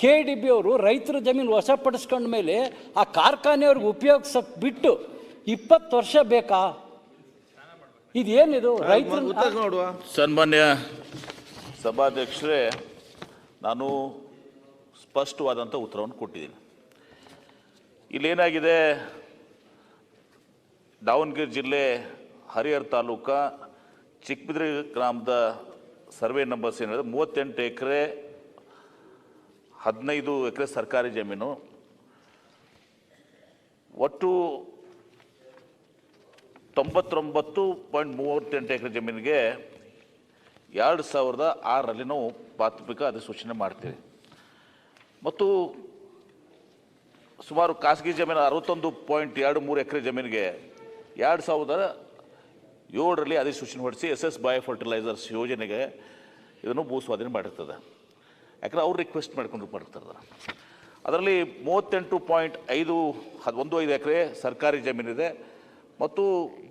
K D B ಅವರು ರೈತರ ಜಮೀನು ವಶಪಡಿಸ್ಕೊಂಡ ಮೇಲೆ ಆ ಕಾರ್ಖಾನೆಯವ್ರಿಗೆ ಉಪಯೋಗಿಸಕ್ ಬಿಟ್ಟು ಇಪ್ಪತ್ತು ವರ್ಷ ಬೇಕಾ? ಇದೇನಿದು? ರೈತರ ಉತ್ತರ ನೋಡುವ. ಸನ್ಮಾನ್ಯ ಸಭಾಧ್ಯಕ್ಷರೇ ನಾನು ಸ್ಪಷ್ಟವಾದಂಥ ಉತ್ತರವನ್ನು ಕೊಟ್ಟಿದ್ದೀನಿ. ಇಲ್ಲೇನಾಗಿದೆ? ದಾವಣಗೆರೆ ಜಿಲ್ಲೆ ಹರಿಹರ್ ತಾಲೂಕ ಚಿಕ್ಕಬಿದ್ರಿ ಗ್ರಾಮದ ಸರ್ವೆ ನಂಬರ್ಸ್ ಏನಿದೆ ಮೂವತ್ತೆಂಟು ಎಕರೆ ಹದಿನೈದು ಎಕರೆ ಸರ್ಕಾರಿ ಜಮೀನು. ಒಟ್ಟು ತೊಂಬತ್ತೊಂಬತ್ತು ಪಾಯಿಂಟ್ ಮೂವತ್ತೆಂಟು ಎಕರೆ ಜಮೀನಿಗೆ ಎರಡು ಸಾವಿರದ ಆರರಲ್ಲಿ ನಾವು ಪ್ರಾಥಮಿಕ ಅಧಿಸೂಚನೆ ಮಾಡ್ತೀವಿ. ಮತ್ತು ಸುಮಾರು ಖಾಸಗಿ ಜಮೀನು ಅರವತ್ತೊಂದು ಪಾಯಿಂಟ್ ಎರಡು ಮೂರು ಎಕರೆ ಜಮೀನಿಗೆ ಎರಡು ಸಾವಿರದ ಏಳರಲ್ಲಿ ಅಧಿಸೂಚನೆ ಹೊರಡಿಸಿ ಎಸ್ ಎಸ್ ಬಯೋ ಫರ್ಟಿಲೈಸರ್ಸ್ ಯೋಜನೆಗೆ ಇದನ್ನು ಭೂ ಸ್ವಾಧೀನ ಮಾಡಿರ್ತದೆ. ಯಾಕಂದ್ರೆ ಅವ್ರು ರಿಕ್ವೆಸ್ಟ್ ಮಾಡ್ಕೊಂಡು ಬರ್ತಾರೆ ಅದರಲ್ಲಿ ಮೂವತ್ತೆಂಟು ಪಾಯಿಂಟ್ ಐದು ಹದ್ ಒಂದು ಐದು ಎಕರೆ ಸರ್ಕಾರಿ ಜಮೀನಿದೆ ಮತ್ತು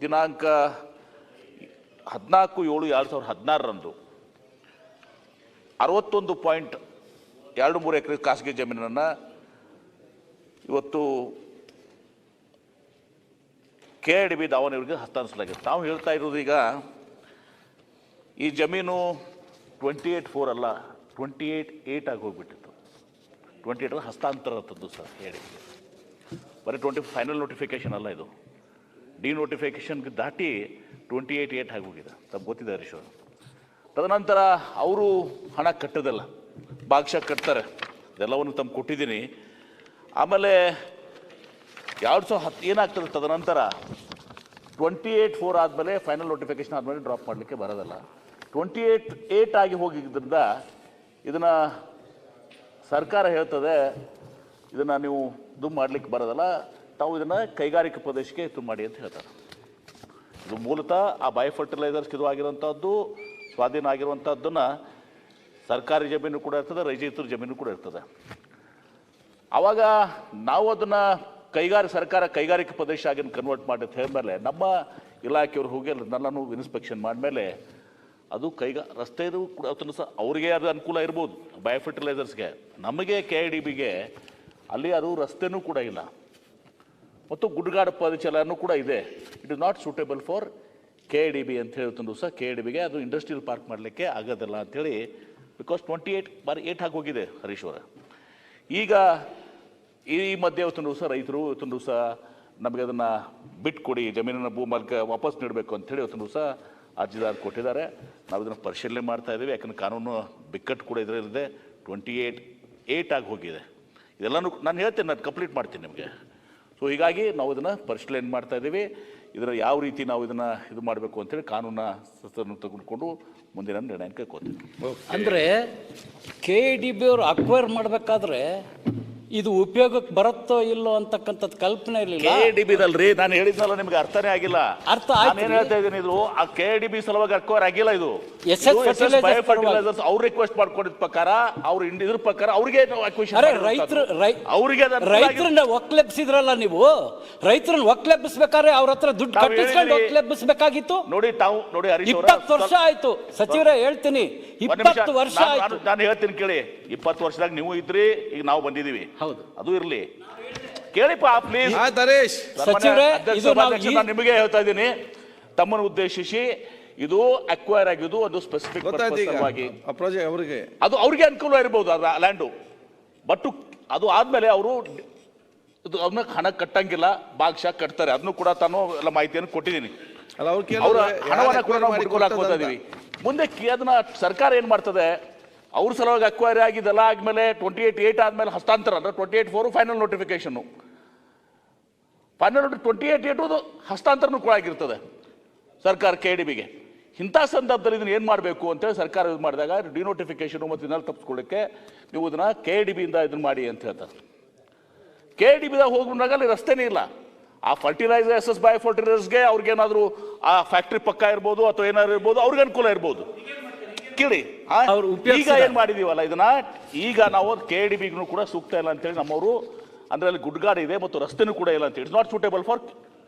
ದಿನಾಂಕ ಹದಿನಾಲ್ಕು ಏಳು ಎರಡು ಸಾವಿರದ ಹದಿನಾರರಂದು ಅರವತ್ತೊಂದು ಪಾಯಿಂಟ್ ಎರಡು ಮೂರು ಎಕರೆ ಖಾಸಗಿ ಜಮೀನನ್ನು ಇವತ್ತು ಕೆ ಡಿ ಬಿ ದಾವಣಗೆರೆಗೆ ಹಸ್ತಾಂತರಿಸಲಾಗಿದೆ. ನಾವು ಹೇಳ್ತಾ ಇರೋದು ಈಗ ಈ ಜಮೀನು ಟ್ವೆಂಟಿ ಏಯ್ಟ್ ಫೋರ್ ಅಲ್ಲ. ಟ್ವೆಂಟಿ ಏಯ್ಟ್ ಏಯ್ಟ್ ಆಗಿ ಹೋಗ್ಬಿಟ್ಟಿತ್ತು. ಟ್ವೆಂಟಿ ಏಯ್ಟ್ ಹಸ್ತಾಂತರ ತಂದು ಸರ್ ಹೇಳಿ ಬರೀ ಟ್ವೆಂಟಿ ಫೈನಲ್ ನೋಟಿಫಿಕೇಶನ್ ಅಲ್ಲ ಇದು. ಡಿ ನೋಟಿಫಿಕೇಶನ್ಗೆ ದಾಟಿ ಟ್ವೆಂಟಿ ಏಯ್ಟ್ ಏಯ್ಟ್ ಆಗಿ ಹೋಗಿದೆ. ತಮ್ಗೆ ಗೊತ್ತಿದೆ ಹರೀಶ್ ಅವರು. ತದನಂತರ ಅವರು ಹಣ ಕಟ್ಟೋದಲ್ಲ ಭಾಗಶಃ ಕಟ್ತಾರೆ. ಇದೆಲ್ಲವನ್ನು ತಮ್ಮ ಕೊಟ್ಟಿದ್ದೀನಿ. ಆಮೇಲೆ ಎರಡು ಸಾವಿರ ಹತ್ತು ಏನಾಗ್ತದೆ ತದನಂತರ ಟ್ವೆಂಟಿ ಏಯ್ಟ್ ಫೋರ್ ಆದಮೇಲೆ ಫೈನಲ್ ನೋಟಿಫಿಕೇಶನ್ ಆದಮೇಲೆ ಡ್ರಾಪ್ ಮಾಡಲಿಕ್ಕೆ ಬರೋದಲ್ಲ. ಟ್ವೆಂಟಿ ಏಯ್ಟ್ ಏಯ್ಟ್ ಆಗಿ ಹೋಗಿದ್ದರಿಂದ ಇದನ್ನು ಸರ್ಕಾರ ಹೇಳ್ತದೆ, ಇದನ್ನು ನೀವು ಇದು ಮಾಡಲಿಕ್ಕೆ ಬರೋದಲ್ಲ, ತಾವು ಇದನ್ನು ಕೈಗಾರಿಕಾ ಪ್ರದೇಶಕ್ಕೆ ಇದು ಮಾಡಿ ಅಂತ ಹೇಳ್ತಾರೆ. ಇದು ಮೂಲತಃ ಆ ಬಯೋ ಫರ್ಟಿಲೈಸರ್ಸ್ ಇದು ಆಗಿರುವಂಥದ್ದು ಸ್ವಾಧೀನ ಆಗಿರುವಂಥದ್ದನ್ನು ಸರ್ಕಾರಿ ಜಮೀನು ಕೂಡ ಇರ್ತದೆ, ರೈತರ ಜಮೀನು ಕೂಡ ಇರ್ತದೆ. ಆವಾಗ ನಾವು ಅದನ್ನು ಕೈಗಾರ, ಸರ್ಕಾರ ಕೈಗಾರಿಕಾ ಪ್ರದೇಶ ಆಗಿ ಕನ್ವರ್ಟ್ ಮಾಡಿ ಅಂತ ಹೇಳಿದ್ಮೇಲೆ ನಮ್ಮ ಇಲಾಖೆಯವರು ಹೋಗಿ ನನ್ನನ್ನು ಇನ್ಸ್ಪೆಕ್ಷನ್ ಮಾಡಿದ್ಮೇಲೆ ಅದು ಕೈಗಾ ರಸ್ತೆ ಕೂಡ ಅದನ್ನು ಸಹ ಅವರಿಗೆ ಅದು ಅನುಕೂಲ ಇರ್ಬೋದು ಬಯೋಫರ್ಟಿಲೈಸರ್ಸ್ಗೆ ನಮಗೆ ಕೆ ಐ ಡಿ ಬಿಗೆ ಅಲ್ಲಿ ಅದು ರಸ್ತೆನೂ ಕೂಡ ಇಲ್ಲ. ಮತ್ತು ಗುಡ್ಗಾಡ ಪರಿಚಲನೂ ಕೂಡ ಇದೆ. It is not suitable for K D B ಅಂತ ಹೇಳ್ತಂದ್ರು ಸಹ ಕೆ ಡಿ ಬಿಗೆ ಅದು ಇಂಡಸ್ಟ್ರಿಯಲ್ ಪಾರ್ಕ್ ಮಾಡಲಿಕ್ಕೆ ಆಗೋದಿಲ್ಲ ಅಂಥೇಳಿ ಬಿಕಾಸ್ ಟ್ವೆಂಟಿ ಏಯ್ಟ್ ಬಾರಿ ಏಟ್ ಹೋಗಿದೆ ಹರೀಶ್ ಅವರ. ಈಗ ಈ ಮಧ್ಯೆ ಇವತ್ತೊಂದು ದಿವಸ ರೈತರು ಇವತ್ತೊಂದು ದಿವಸ ನಮಗೆ ಅದನ್ನು ಬಿಟ್ಕೊಡಿ ಜಮೀನನ್ನು ಭೂ ಮಾಲೀಕ ವಾಪಸ್ ನೀಡಬೇಕು ಅಂತೇಳಿ ಇವತ್ತೊಂದು ದಿವಸ ಅರ್ಜಿದಾರ ಕೊಟ್ಟಿದ್ದಾರೆ. ನಾವು ಇದನ್ನು ಪರಿಶೀಲನೆ ಮಾಡ್ತಾ ಇದ್ದೀವಿ. ಯಾಕಂದ್ರೆ ಕಾನೂನು ಬಿಕ್ಕಟ್ಟು ಕೂಡ ಇದರಲ್ಲಿದೆ. ಟ್ವೆಂಟಿ ಏಯ್ಟ್ ಏಯ್ಟ್ ಆಗಿ ಹೋಗಿದೆ. ಇದೆಲ್ಲನೂ ನಾನು ಹೇಳ್ತೇನೆ, ನಾನು ಕಂಪ್ಲೀಟ್ ಮಾಡ್ತೀನಿ ನಿಮಗೆ. ಸೊ ಹೀಗಾಗಿ ನಾವು ಇದನ್ನು ಪರಿಶೀಲನೆ ಮಾಡ್ತಾ ಇದ್ದೀವಿ. ಇದರ ಯಾವ ರೀತಿ ನಾವು ಇದನ್ನು ಇದು ಮಾಡಬೇಕು ಅಂತೇಳಿ ಕಾನೂನ ಸಸ್ತನ್ನು ತೆಗೆದುಕೊಂಡು ಮುಂದಿನ ನಿರ್ಣಯಕ್ಕೆ ಕೋತೀವಿ ಅಂದರೆ ಕೆ ಡಿ ಬಿ ಅವರು ಅಕ್ವೈರ್ ಮಾಡಬೇಕಾದ್ರೆ ಇದು ಉಪಯೋಗಕ್ಕೆ ಬರುತ್ತೋ ಇಲ್ಲೋ ಅಂತಕ್ಕಂಥದ್ದು ಕಲ್ಪನೆ ಇರಲಿಲ್ಲ. ಕೆ ಡಿ ಬಿ ದಲ್ರಿ ನಾನು ಹೇಳಿದ್ನಲ್ಲ ನಿಮ್ಗೆ ಅರ್ಥನೇ ಆಗಿಲ್ಲ. ಅರ್ಥ ಆಯ್ತು ನಾನು ಏನ್ ಹೇಳ್ತಾ ಇದ್ದೀನಿ ಇದು ಆ ಕೆ ಡಿ ಬಿ ಸಲುವಾಗಿ ಅಕ್ಕೋರ್ ಆಗಿಲ್ಲ ಇದು. ಫರ್ಟಿಲೈಸರ್ಸ್ ಅವ್ರು ರಿಕ್ವೆಸ್ಟ್ ಮಾಡ್ಕೊಂಡಿದ್ ಪ್ರಕಾರ ಅವ್ರು ಇದ್ರ ಪ್ರಕಾರ ಅವ್ರಿಗೆ ಅರೆ ರೈತರು ಅವ್ರಿಗೆ ರೈತರನ್ನ ಒಕ್ಲೆಬ್ಸಿದ್ರಲ್ಲ ನೀವು? ರೈತರನ್ನ ಒಕ್ಲೆಬ್ಸ್ಬೇಕಾದ್ರೆ ಅವ್ರ ಹತ್ರ ದುಡ್ಡು ಕಟ್ಟಿಸ್ಕೊಂಡು ಒಕ್ಲೆಬ್ಸ್ಬೇಕಾಗಿತ್ತು ನೋಡಿ ತಾವು ನೋಡಿ ಇಪ್ಪತ್ತು ವರ್ಷ ಆಯ್ತು. ಸಚಿವರೇ ಹೇಳ್ತೀನಿ. ಇಪ್ಪತ್ತು ವರ್ಷ ಆಯ್ತು ನಾನು- ನಾನು ಹೇಳ್ತೀನಿ ಕೇಳಿ. ಇಪ್ಪತ್ತು ವರ್ಷದಾಗ ನೀವು ಇದ್ರಿ ಈಗ ನಾವು ಬಂದಿದೀವಿ. ಹೌದು. ಅದು ಇರ್ಲಿ. ಕೇಳಿಪ್ಪ ಪ್ಲೀಸ್ ಆಯ್ತು ಹರೀಶ್ ಸಚಿವರೇ, ಇದು ನಾವು ಈ- ನಾನು ನಿಮಗೆ ಹೇಳ್ತಾ ಇದ್ದೀನಿ. ತಮ್ಮನ್ನು ಉದ್ದೇಶಿಸಿ ಇದು ಅಕ್ವೈರ್ ಆಗಿದ್ದು ಒಂದು ಸ್ಪೆಸಿಫಿಕ್ ಗೊತ್ತಾಯ್ತು ಈಗ. ಅವರಿಗೆ. ಅದು ಅವ್ರಿಗೆ ಅನುಕೂಲ ಇರಬಹುದು ಅದು ಲ್ಯಾಂಡು ಬಟ್ ಅದು ಆದ್ಮೇಲೆ ಅವರು ಇದು ಅವನ ಹಣ ಕಟ್ಟಂಗಿಲ್ಲ ಭಾಗಶಃ ಕಟ್ತಾರೆ. ಅದನ್ನು ಕೂಡ ತಾನು ಎಲ್ಲ ಮಾಹಿತಿಯನ್ನು ಕೊಟ್ಟಿದ್ದೀನಿ. ಅಲ್ಲ ಅವ್ರು ಅವರ ಹಣವನ್ನ ಕೂಡ ನಾವು ಮಾಡಿ ಬಿಟ್ಕೊಳಕ್ ಹೋಗ್ತಾ ಇದೀವಿ ಮುಂದೆ ಕಿ- ಅದನ್ನ ಸರ್ಕಾರ ಏನ್ ಮಾಡ್ತದೆ? ಅವ್ರ ಸಲುವಾಗಿ ಅಕ್ವೈರಿ ಆಗಿದ್ದೆಲ್ಲ ಆದಮೇಲೆ ಟ್ವೆಂಟಿ ಏಟ್ ಏಯ್ಟ್ ಆದಮೇಲೆ ಹಸ್ತಾಂತರ, ಅಂದರೆ twenty eight four final notification final twenty eight ಅದು ಹಸ್ತಾಂತರನೂ ಕೂಡ ಆಗಿರ್ತದೆ ಸರ್ಕಾರ ಕೆ ಡಿ ಬಿಗೆ ಇಂಥ ಸಂದರ್ಭದಲ್ಲಿ ಇದನ್ನು ಏನು ಮಾಡಬೇಕು ಅಂತೇಳಿ ಸರ್ಕಾರ ಇದು ಮಾಡಿದಾಗ ಡಿನೋಟಿಫಿಕೇಷನು ಮತ್ತು ಇದನ್ನೆಲ್ಲ ತಪ್ಪಿಸ್ಕೊಳ್ಳಿಕ್ಕೆ ನೀವು ಇದನ್ನು ಕೆ ಡಿ ಬಿಯಿಂದ ಇದನ್ನು ಮಾಡಿ ಅಂತ ಹೇಳ್ತಾರೆ. ಕೆ ಡಿ ಬಿದಾಗ ಹೋಗ್ಬಿಟ್ಟಾಗ ಅಲ್ಲಿ ರಸ್ತೆನೇ ಇಲ್ಲ. ಆ ಫರ್ಟಿಲೈಸರ್ ಎಸ್ ಎಸ್ ಬೈ ಫರ್ಟಿಲೈಸರ್ಸ್ಗೆ ಅವ್ರಿಗೇನಾದರೂ ಆ ಫ್ಯಾಕ್ಟ್ರಿ ಪಕ್ಕ ಇರ್ಬೋದು ಅಥವಾ ಏನಾದ್ರು ಇರ್ಬೋದು, ಅವ್ರಿಗೆ ಅನುಕೂಲ ಇರ್ಬೋದು. ಕೇಳಿ? ಅವ್ರು ಈಗ ಏನು ಏನ್ ಮಾಡಿದೀವಲ್ಲ ಇದನ್ನ ಈಗ ನಾವು ಕೆ ಡಿ ಬಿಗೂ ಕೂಡ ಸೂಕ್ತ ಇಲ್ಲ ಅಂತೇಳಿ ನಮ್ಮವರು ಅಂದ್ರೆ ಅಲ್ಲಿ ಗುಡ್ಗಾಡ್ ಇದೆ ಮತ್ತು ರಸ್ತೆನೂ ಕೂಡ ಇಲ್ಲ ಅಂತ it's not suitable for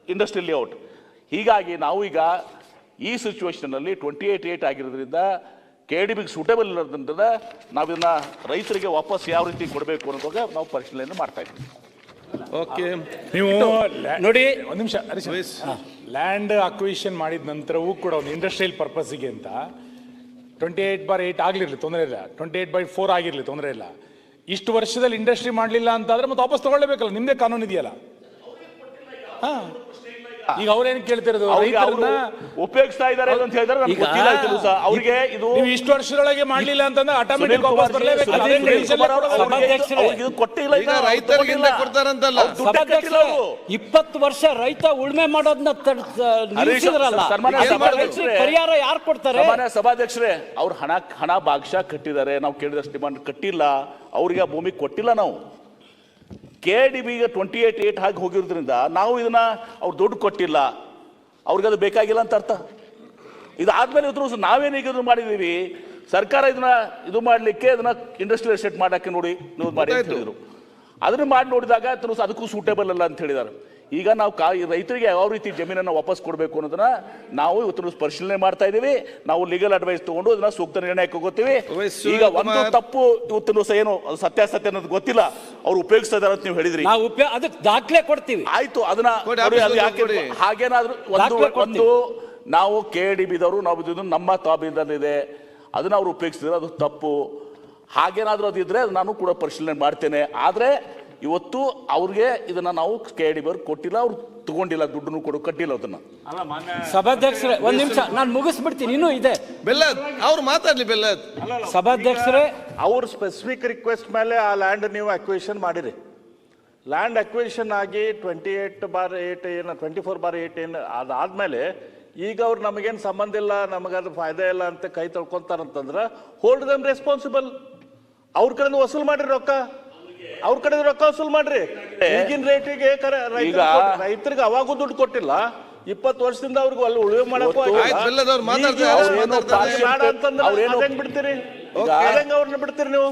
industry layout ಹೀಗಾಗಿ ನಾವು ಈಗ ಈ ಸಿಚುವೇಶನಲ್ಲಿ ಟ್ವೆಂಟಿ ಏಟ್ ಏಟ್ ಆಗಿರೋದ್ರಿಂದ ಕೆ ಡಿ ಬಿಗೆ ಸೂಟೇಬಲ್ ಇರೋದ್ರಿಂದ ನಾವು ಇದನ್ನ ರೈತರಿಗೆ ವಾಪಸ್ ಯಾವ ರೀತಿ ಕೊಡಬೇಕು ಅನ್ನೋದಾಗ ನಾವು ಪರಿಶೀಲನೆ ಮಾಡ್ತಾ ಇದ್ದೀವಿ ಓಕೆ. ನೀವು ನೋಡಿ ಒಂದು ನಿಮಿಷ ಲ್ಯಾಂಡ್ ಅಕ್ವಿಷನ್ ಮಾಡಿದ ನಂತರವೂ ಕೂಡ ಒಂದು ಇಂಡಸ್ಟ್ರಿಯಲ್ ಪರ್ಪಸ್ಗೆ ಅಂತ ಟ್ವೆಂಟಿ ಏಯ್ಟ್ ಬಾರ್ ಏಯ್ಟ್ ಆಗಲಿರಲಿ, ತೊಂದರೆ ಇಲ್ಲ. ಟ್ವೆಂಟಿ ಏಯ್ಟ್ ಬೈ ಫೋರ್ ಆಗಿರಲಿ, ತೊಂದರೆ ಇಲ್ಲ. ಇಷ್ಟು ವರ್ಷದಲ್ಲಿ ಇಂಡಸ್ಟ್ರಿ ಮಾಡಲಿಲ್ಲ ಅಂತಾದರೆ ಮತ್ತೆ ವಾಪಸ್ ತಗೊಳ್ಳೇಬೇಕಲ್ಲ ನಿಮ್ಮದೇ ಕಾನೂನು ಇದೆಯಲ್ಲ ಹಾ. ಈಗ ಅವ್ರೇನ್ ಕೇಳ್ತಿರೋದು? ರೈತರನ್ನ ಉಪಯೋಗಿಸ್ತಾ ಇದ್ದಾರೆ ಅಂತ ಹೇಳಿದ್ರೆ ನಮ್ಗೆ ಗೊತ್ತಿಲ್ಲ ಆಯ್ತು ಸರ್ ಅವ್ರಿಗೆ ಇದು ನೀವು ಇಷ್ಟು ವರ್ಷದೊಳಗೆ ಮಾಡ್ಲಿಲ್ಲ ಅಂತಂದ್ರೆ ಆಟೋಮೆಟಿಕ್ ವಾಪಸ್ ಬರ್ಲೇಬೇಕು ಇದು- ಈಗ ರೈತರಿಗಿಂತ ಕೊಡ್ತಾರಂತಲ್ಲ. ಸಭಾಧ್ಯಕ್ಷರೇ, ಇಪ್ಪತ್ತು ವರ್ಷ ರೈತ ಉಳ್ಮೆ ಮಾಡೋದನ್ನ ತಡ್- ನಿಲ್ಲಿಸಿದ್ರಲ್ಲ ಪರಿಹಾರ ಯಾರು ಕೊಡ್ತಾರೆ? ಸಭಾಧ್ಯಕ್ಷರೇ ಅವ್ರು ಹಣ ಹಣ ಭಾಗಶಃ ಕಟ್ಟಿದ್ದಾರೆ. ನಾವು ಕೇಳಿದಷ್ಟು ಡಿಮಾಂಡ್ ಕಟ್ಟಿಲ್ಲ. ಅವ್ರಿಗೆ ಆ ಭೂಮಿ ಕೊಟ್ಟಿಲ್ಲ ನಾವು. ಕೆ ಡಿ ಬಿಗೆ ಟ್ವೆಂಟಿ ಏಟ್ ಏಟ್ ಹಾಕಿ ಹೋಗಿರೋದ್ರಿಂದ ನಾವು ಇದನ್ನ ಅವ್ರು ದುಡ್ಡು ಕೊಟ್ಟಿಲ್ಲ. ಅವ್ರಿಗೆ ಅದು ಬೇಕಾಗಿಲ್ಲ ಅಂತ ಅರ್ಥ. ಇದಾದ್ಮೇಲೆ ಇದ್ರು ನಾವೇನೀಗ ಇದು ಮಾಡಿದ್ದೀವಿ ಸರ್ಕಾರ ಇದನ್ನ ಇದು ಮಾಡಲಿಕ್ಕೆ ಇದನ್ನ ಇಂಡಸ್ಟ್ರಿಯಲ್ ಎಸ್ಟೇಟ್ ಮಾಡಕ್ಕೆ ನೋಡಿ ಮಾಡಿ ಅಂತ ಹೇಳಿದ್ರು. ಅದನ್ನ ಮಾಡಿ ನೋಡಿದಾಗ ಅದಕ್ಕೂ ಸೂಟೇಬಲ್ ಅಲ್ಲ ಅಂತ ಹೇಳಿದ್ದಾರೆ ಈಗ ನಾವು ಕಾ ರೈತರಿಗೆ ಯಾವ ರೀತಿ ಜಮೀನನ್ನು ವಾಪಸ್ ಕೊಡಬೇಕು ಅನ್ನೋದನ್ನ ನಾವು ಇವತ್ತು ಪರಿಶೀಲನೆ ಮಾಡ್ತಾ ಇದ್ದೀವಿ. ನಾವು ಲೀಗಲ್ ಅಡ್ವೈಸ್ ತಗೊಂಡು ಅದನ್ನ ಸೂಕ್ತ ನಿರ್ಣಯಕ್ಕೆ ಹೋಗ್ತೀವಿ. ಈಗ ಒಂದು ತಪ್ಪು ಇವತ್ತು ಸಹ ಏನು ಅದು ಸತ್ಯಾಸತ್ಯ ಅನ್ನೋದು ಗೊತ್ತಿಲ್ಲ. ಅವ್ರು ಉಪಯೋಗಿಸ್ತಾ ಇದಾರೆ ಅಂತ ನೀವು ಹೇಳಿದ್ರಿ. ನಾವು ಉಪಯೋಗ ಅದಕ್ಕೆ ದಾಖಲೆ ಕೊಡ್ತೀವಿ. ಆಯ್ತು ಅದನ್ನ ಹಾಗೇನಾದ್ರೂ ಒಂದು ಒಂದು ನಾವು ಕೆ ಡಿ ಬಿದವರು ನಾವು ಇದು ನಮ್ಮ ತಾಬಿದಲ್ಲಿದೆ ಅದನ್ನ ಅವ್ರು ಉಪಯೋಗಿಸಿದ್ರೆ ಅದು ತಪ್ಪು. ಹಾಗೇನಾದ್ರೂ ಅದು ಇದ್ರೆ ಅದು ನಾನು ಕೂಡ ಪರಿಶೀಲನೆ ಮಾಡ್ತೇನೆ. ಆದ್ರೆ ಇವತ್ತು ಅವ್ರಿಗೆ ಇದನ್ನ ನಾವು ಕೆ ಡಿ ಬರ್ ಕೊಟ್ಟಿಲ್ಲ ಅವ್ರು ತಗೊಂಡಿಲ್ಲ ದುಡ್ಡನ್ನು ಕೊಡು ಕಟ್ಟಿಲ್ಲ ಅದನ್ನ. ಸಭಾಧ್ಯಕ್ಷರೇ ಒಂದ್ ನಿಮಿಷ ನಾನು ಮುಗಿಸ್ಬಿಡ್ತೀನಿ ಇನ್ನೂ ಇದೆ. ಬೆಲ್ಲದ್ ಅವ್ರು ಮಾತಾಡ್ಲಿ ಬೆಲ್ಲದ್. ಸಭಾಧ್ಯಕ್ಷರೇ. ಅವ್ರ ಸ್ಪೆಸಿಫಿಕ್ ರಿಕ್ವೆಸ್ಟ್ ಮೇಲೆ ಆ ಲ್ಯಾಂಡ್ ನೀವು ಅಕ್ವಿಷನ್ ಮಾಡಿರಿ. ಲ್ಯಾಂಡ್ ಅಕ್ವಿಷನ್ ಆಗಿ ಟ್ವೆಂಟಿ ಏಟ್ ಬಾರ್ ಏಟ್ ಏನು ಟ್ವೆಂಟಿ ಫೋರ್ ಬಾರ್ ಏಟ್ ಏನು ಅದಾದ್ಮೇಲೆ ಈಗ ಅವ್ರು ನಮಗೇನು ಸಂಬಂಧ ಇಲ್ಲ ನಮಗದು ಫಾಯ್ದೆ ಇಲ್ಲ ಅಂತ ಕೈ ತೊಳ್ಕೊಂತಾರಂತಂದ್ರೆ ಹೋಲ್ಡ್ ದಮ್ ರೆಸ್ಪಾನ್ಸಿಬಲ್ ಅವ್ರ ಕಡೆಯಿಂದ ವಸೂಲ್ ಮಾಡಿರಿ ರೊಕ್ಕ. ಅವ್ರ ಕಡೆ ರೊಕ್ಕ ವಸೂಲ್ ಮಾಡ್ರಿ. ಈಗಿನ ರೇಟಿಗೆ ಈಗ- ರೈತರಿಗೆ ಅವಾಗೂ ದುಡ್ಡು ಕೊಟ್ಟಿಲ್ಲ. ಇಪ್ಪತ್ತು ವರ್ಷದಿಂದ ಅವ್ರಿಗೆ ಅಲ್ಲಿ ಉಳಿವೆ ಮಾಡಕ್ಕೂ ಅವ್ರೇನು ಅಂತಂದ್ರೆ ಅವ್ರೇನು- ಅದೇನ್ ಬಿಡ್ತೀರಿ? ಅವ್ರನ್ನ ಬಿಡ್ತೀರಿ ನೀವು?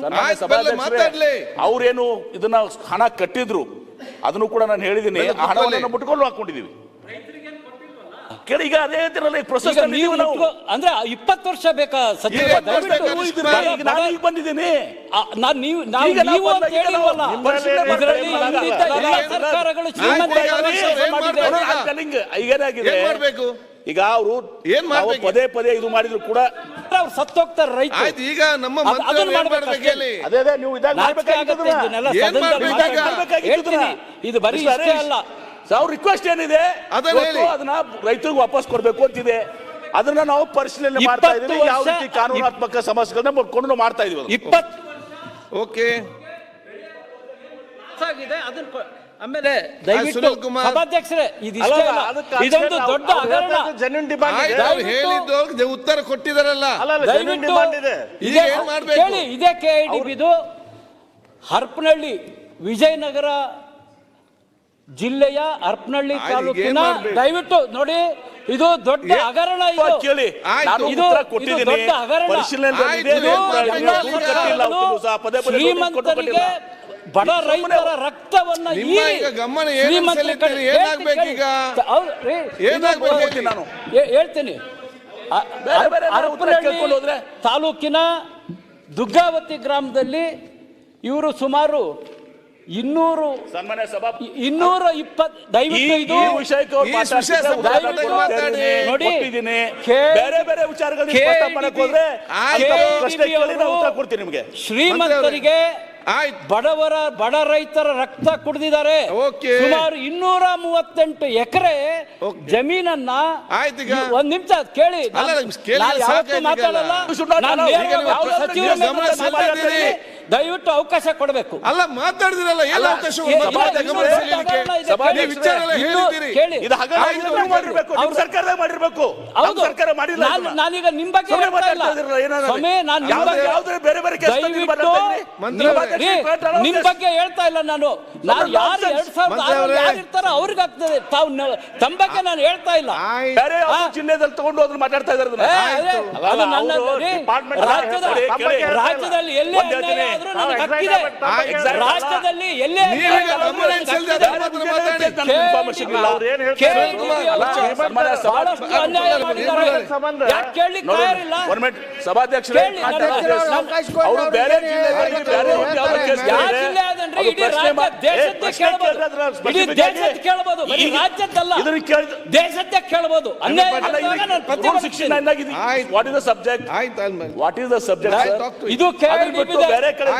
ಅವ್ರೇನು ಇದನ್ನ ಹಣ ಕಟ್ಟಿದ್ರು. ಅದನ್ನು ಕೂಡ ನಾನು ಹೇಳಿದೀನಿ. ಹಣವನ್ನು. ಮುಟ್ಕೊಂಡು ಹಾಕೊಂಡಿದೀವಿ ಕೇಳಿ ಈಗ ಅದೇ ದಿನದಲ್ಲಿ ಪ್ರೊಸೆಸ್ ನೀವು. ಅಂದ್ರೆ ಇಪ್ಪತ್ತು ವರ್ಷ ಬೇಕಾ ಸಚಿವ ನಾನು ಈಗ ಬಂದಿದ್ದೀನಿ. ನಾನ್ ನೀವು ನಾವು ಈಗ ನೀವು ಅಂತ ಇದರಲ್ಲಿ ಎಲ್ಲ ಸರ್ಕಾರಗಳು ಶ್ರೀಮಂತ ಅವರು ಏನ್ ಮಾಡ್ಬೇಕು? ಪದೇ ಪದೇ ಇದು ಮಾಡಿದ್ರು ಕೂಡ ಅವ್ರು ಸತ್ತೋಗ್ತಾರೆ ರೈತ ಆಯ್ತು ಈಗ ನಮ್ಮ ಅದ್- ನೀವು ಇದಾಗ? ಇದು ಬರೀ ಇಷ್ಟೇ. ಅವ್ರ ರಿಕ್ವೆಸ್ಟ್ ಏನಿದೆ? ಅದನ್ನ ಇವತ್ತು ಅದನ್ನ ರೈತರಿಗೆ ವಾಪಸ್ ಕೊಡ್ಬೇಕು ಅಂತಿದೆ. ಅದನ್ನ ನಾವು ಪರಿಶೀಲನೆ ಮಾಡ್ತಾ ಇಪ್ಪತ್ತು ಇದೀವಿ. ಯಾವ ವರ್ಷ- ರೀತಿ ಕಾನೂನಾತ್ಮಕ ಸಮಸ್ಯೆಗಳನ್ನ ಮಾಡ್ಕೊಂಡು ನಾವು ಮಾಡ್ತಾ ಇದೀವಿ ಅದನ್ನ. ಇಪ್ಪತ್ತು ಓಕೆ. ಆಗಿದೆ ಅದನ್ನ ಕೊ- ಆಮೇಲೆ ಸುನಿಲ್ ದಯವಿಟ್ಟು ಕುಮಾರ್. ಸಭಾಧ್ಯಕ್ಷರೇ ಅಲ್ಲ, ಅಲ್ಲ. ಇದೊಂದು ದೊಡ್ಡ ಹಗರಣ. ಇದೆ. ಅವ್ರು ದಯವಿಟ್ಟು- ಹೇಳಿದ್ದು ಉತ್ತರ ಕೊಟ್ಟಿದಾರಲ್ಲ. ಅಲ್ಲ ದಯವಿಟ್ಟು ಇದೆ. ಈಗ ಇದೇ ಏನ್ ಮಾಡ್ಬೇಕು? ಕೇಳಿ ಇದೇ ಕೆ ಐ ಡಿ ಬಿದು ಹರಪನಹಳ್ಳಿ ವಿಜಯನಗರ ಜಿಲ್ಲೆಯ ಅರ್ಪನಹಳ್ಳಿ ತಾಲೂಕಿನ ದಯವಿಟ್ಟು ನೋಡಿ ಇದು ದೊಡ್ಡ ಹಗರಣ ಇದು. ಕೇಳಿ. ದೊಡ್ಡ ಹಗರಣ. ಶ್ರೀಮಂತರಿಗೆ ಬಡ ರೈತರ ರಕ್ತವನ್ನ ಹೇಳ್ತೀನಿ ತಾಲೂಕಿನ ದುಗ್ಗಾವತಿ ಗ್ರಾಮದಲ್ಲಿ ಇವರು ಸುಮಾರು ಇನ್ನೂರು ಸನ್ಮಾನ್ಯ ಸಭಾ ಇನ್ನೂರ ಇಪ್ಪತ್ ಈ ದಯವಿಟ್ಟು ಕೊಟ್ಟಿದ್ದೀನಿ. ಬೇರೆ ಬೇರೆ ವಿಚಾರಗಳಿಗೆ ಹೋದ್ರೆ ಉತ್ತರ ಕೊಡ್ತೀನಿ ನಿಮಗೆ. ಶ್ರೀಮಂತರಿಗೆ ಆಯ್ತು. ಬಡವರ ಬಡ ರೈತರ ರಕ್ತ ಕುಡಿದಿದ್ದಾರೆ. ಓಕೆ. ಸುಮಾರು ಇನ್ನೂರ ಮೂವತ್ತೆಂಟು ಎಕರೆ. ಜಮೀನನ್ನ ಆಯ್ತು ಈಗ. ಈ- ಒಂದ್ ನಿಮಿಷ ಕೇಳಿ. ಮಾತಾಡಲ್ಲ. ದಯವಿಟ್ಟು ಅವಕಾಶ ಕೊಡಬೇಕು. ಅಲ್ಲ ಮಾತಾಡಿದ್ರಲ್ಲ ಎಲ್ಲ ಅವಕಾಶ ಮಾಡಿರ್ಬೇಕು ಸರ್ಕಾರದಾಗ ಹೌದು. ಸರ್ಕಾರ ಮಾಡಿಲ್ಲ ನಾನು. ನಾನೀಗ ನಿಮ್ ಬಗ್ಗೆ ಬೇರೆ ಬೇರೆ ನಿಮ್ ಬಗ್ಗೆ ಹೇಳ್ತಾ ಇಲ್ಲ ನಾನು. ನಾನು ಯಾರು. ಎರಡ್ ಸಾವಿರದ ಇರ್ತಾರೋ ಅವ್ರಿಗೆ ಆಗ್ತದೆ. ತಾವು ತಮ್ಮ ಬಗ್ಗೆ ನಾನು ಹೇಳ್ತಾ ಇಲ್ಲ. ಬೇರೆ? ಜಿಲ್ಲೆದಲ್ಲಿ ತಗೊಂಡು ಹೋದ್ರು ಮಾತಾಡ್ತಾ ಇದ್ದಾರೆ. ರಾಜ್ಯದಲ್ಲಿ ಎಲ್ಲಿ ನಮ್ಮ ಎಲ್ಲೇ. ಸಭಾಧ್ಯಕ್ಷರೇ ಅವರು ಬೇರೆ ಜಿಲ್ಲೆ ಬೇರೆ ಯಾವ ಇಡೀ ರಾಜ್ಯ ದೇಶದ್ದೇ ಇಡೀ ದೇಶದ ಬರೀ ರಾಜ್ಯದ್ದಲ್ಲ. ದೇಶದ್ದೇ. ನೈನ್ ಆಯ್ತು. What is the subject what is the subject ಇದು ಬೇರೆ ಕಡೆ.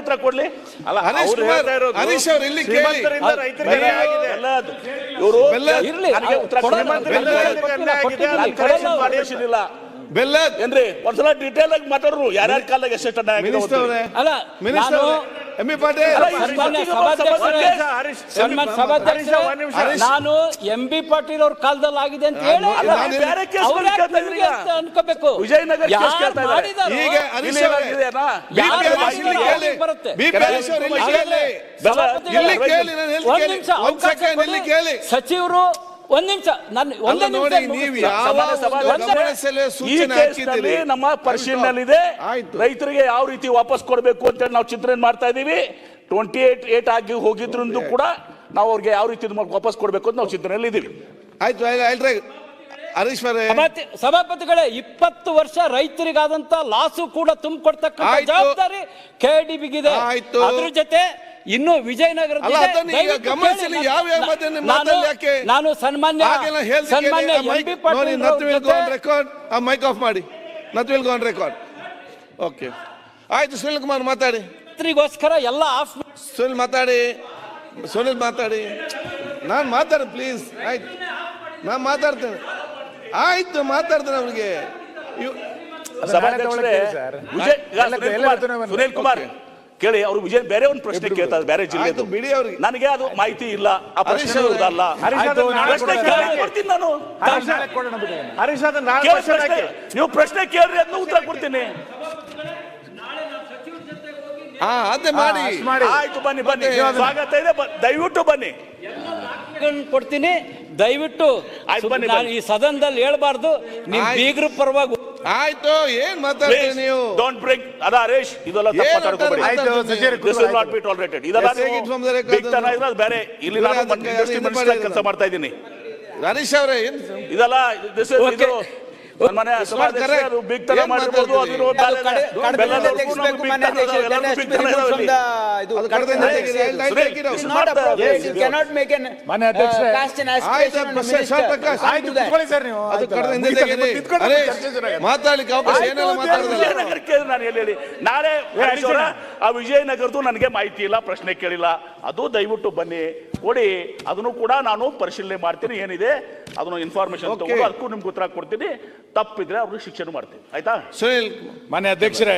ಉತ್ತರ ಕೊಡ್ಲಿ? ಅಲ್ಲ ಅವ್ರು ಕುಮಾರ್ ಹೇಳ್ತಾ ಇರೋದು ಹರೀಶ್ ಅವ್ರು ಇಲ್ಲಿ ಕೇಳಿ. ರೈತರಿಗೆ ಇವರು ಉತ್ತರ. ಬೆಲ್ಲ ಏನ್ರಿ ಒಂದ್ಸಲ ಡೀಟೇಲ್ ಆಗಿ ಮಾತಾಡ್ರು. ಯಾರ್ಯಾರ ಕಾಲದಾಗ ಮಿನಿಸ್ಟರ್ ಅಲ್ಲ ಮಿನಿಸ್ಟರ್ ನಾನು ಎಂ ಪಾಟೀಲ್. ನಾನು ಎಂ ಬಿ ಪಾಟೀಲ್ ಅವ್ರ ಕಾಲದಲ್ಲಿ ಆಗಿದೆ ಅಂತ ಹೇಳಿ ಅನ್ಕೋಬೇಕು. ವಿಜಯನಗರ ಸಚಿವರು ಒಂದ್ ನಿಮಿಷ ನಾನು ಒಂದೇ ನೋಡಿ ನಿಮಿಷ ನೀವು. ಯಾವ ಒಂದು ಗಮನ ಸೂಚನೆ ಹಾಕಿದ್ದೀರಿ. ನಮ್ಮ ಪರಿಶೀಲನಲ್ಲಿದೆ ಆಯ್ತು. ರೈತರಿಗೆ ಯಾವ ರೀತಿ ವಾಪಸ್ ಕೊಡಬೇಕು ಅಂತ ನಾವು ಚಿಂತನೆ ಮಾಡ್ತಾ ಇದೀವಿ ಟ್ವೆಂಟಿ ಏಟ್ ಏಟ್ ಆಗಿ ಹೋಗಿದ್ರಿಂದ ಕೂಡ ನಾವು ಅವ್ರಿಗೆ ಯಾವ ರೀತಿ ಇದು ವಾಪಸ್ ಕೊಡಬೇಕು ಅಂತ ನಾವು ಚಿಂತನೆಯಲ್ಲಿ ಇದೀವಿ ಆಯ್ತು ಆಯ್ತು ಹರೀಶ್ ಅವರೇ. ಸಭಾಪತಿ- ಸಭಾಪತಿಗಳೇ ಇಪ್ಪತ್ತು ವರ್ಷ ರೈತರಿಗಾದಂತ ಲಾಸು ಕೂಡ ತುಂಬಿಕೊಡ್ತಕ್ಕಂಥ ಆಯ್ತು. ಜವಾಬ್ದಾರಿ ಕೆಡಿಬಿಗಿದೆ ಆಯ್ತು. ಅದ್ರ ಜೊತೆ ಇನ್ನು ವಿಜಯನಗರ? ನಾನು ಸನ್ಮಾನ್ಯ ಸನ್ಮಾನ್ಯ ಪಾಟೀಲ್ ರೆಕಾರ್ಡ್ ಆ ಮೈಕ್ ಆಫ್ ಮಾಡಿ. Nothing will go on record okay ಆಯ್ತು ಸುನಿಲ್ ಕುಮಾರ್ ಮಾತಾಡಿ. ಗೋಸ್ಕರ ಎಲ್ಲ ಆಫ್ ಸುನಿಲ್ ಮಾತಾಡಿ. ಸುನಿಲ್ ಮಾತಾಡಿ. ನಾನು ಮಾತಾಡ ಪ್ಲೀಸ್ ಆಯ್ತು. ನಾನು ಮಾತಾಡ್ತೇನೆ. ಆಯ್ತು ಮಾತಾಡ್ತೇನೆ ಅವ್ರಿಗೆ. ಸುನಿಲ್ ಕುಮಾರ್- ಕೇಳಿ ಅವರು ವಿಜಯ್ ಬೇರೆ ಒಂದು ಪ್ರಶ್ನೆ ಕೇಳ್ತಾರೆ ಬೇರೆ ಜಿಲ್ಲೆ ಬಿಡಿ ಅವ್ರಿಗೆ. ನನಗೆ ಅದು ಮಾಹಿತಿ ಇಲ್ಲ ಆ ಪ್ರಶ್ನೆ ಅಲ್ಲ ಹರೀಶ್ ಅದನ್ನ ಪ್ರಶ್ನೆ ಕೊಡ್ತಾರೆ. ಕೇಳಿ ಕೊಡ್ತೀನಿ ನಾನು. ಹರೀಶ್. ನೀವು ಪ್ರಶ್ನೆ ಕೇಳ್ರಿ ಅದನ್ನ ಉತ್ತರ ಕೊಡ್ತೀನಿ. ಹಾ ಅದೇ ಮಾಡಿ. ಆಯ್ತು ಬನ್ನಿ ಬನ್ನಿ. ಸ್ವಾಗತ ಇದೆ ಬ- ದಯವಿಟ್ಟು ಬನ್ನಿ. ಕೊಡ್ತೀನಿ. ದಯವಿಟ್ಟು ಆಯ್ತು, ಬನ್ನಿ, ನಾನು ಈ ಸದನದಲ್ಲಿ ಹೇಳ್ಬಾರ್ದು. ನೀವು. ಬೀಗ್ರ ಪರವಾಗಿ ಆಯ್ತು ಏನ್ ಮಾತಾಡ್ತೀರಿ ನೀವು? ಡೋಂಟ್ ಬ್ರೇಕ್ ಅದ ಹರೀಶ್ ಇದೆಲ್ಲ ತಪ್ಪು ಮಾತಾಡ್ಕೋಬೇಡಿ? ಆಯ್ತು ಸಚಿವರು this will not be tolerated ಇದೆಲ್ಲ. ಬಿಗ್ ತನ ಇದ್ರೆ ಅದು ಬೇರೆ. ಇಲ್ಲಿ ನಾನು ಇಂಡಸ್ಟ್ರಿ ಮಿನಿಸ್ಟರ್ ಕೆಲಸ ಮಾಡ್ತಾ ಇದ್ದೀನಿ. ಹರೀಶ್ ಅವರೇ ಏನ್ ಇದೆಲ್ಲ ದಿಸ್ ಇಸ್ ಇದು ಮಾತಾಡ್ಲಿಕ್ಕೆ ಅವಕಾಶ ನಾಳೆ ಆ ವಿಜಯನಗರದ್ದು ನನಗೆ ಮಾಹಿತಿ ಇಲ್ಲ ಪ್ರಶ್ನೆ ಕೇಳಿಲ್ಲ. ಅದು ದಯವಿಟ್ಟು ಬನ್ನಿ. ಕೊಡಿ. ಅದನ್ನು ಕೂಡ ನಾನು ಪರಿಶೀಲನೆ ಮಾಡ್ತೀನಿ. ಏನಿದೆ? ಅದನ್ನು ಇನ್ಫಾರ್ಮೇಶನ್ ತಗೊಂಡು ಅದಕ್ಕೂ ನಿಮ್ಗೆ ಉತ್ತರ ಕೊಡ್ತೀನಿ. ತಪ್ಪಿದ್ರೆ ಅವ್ರಿಗೆ ಶಿಕ್ಷಣ ಮಾಡ್ತೀವಿ. ಆಯ್ತಾ? ಸುನೀಲ್ ಮಾನ್ಯ ಅಧ್ಯಕ್ಷರೇ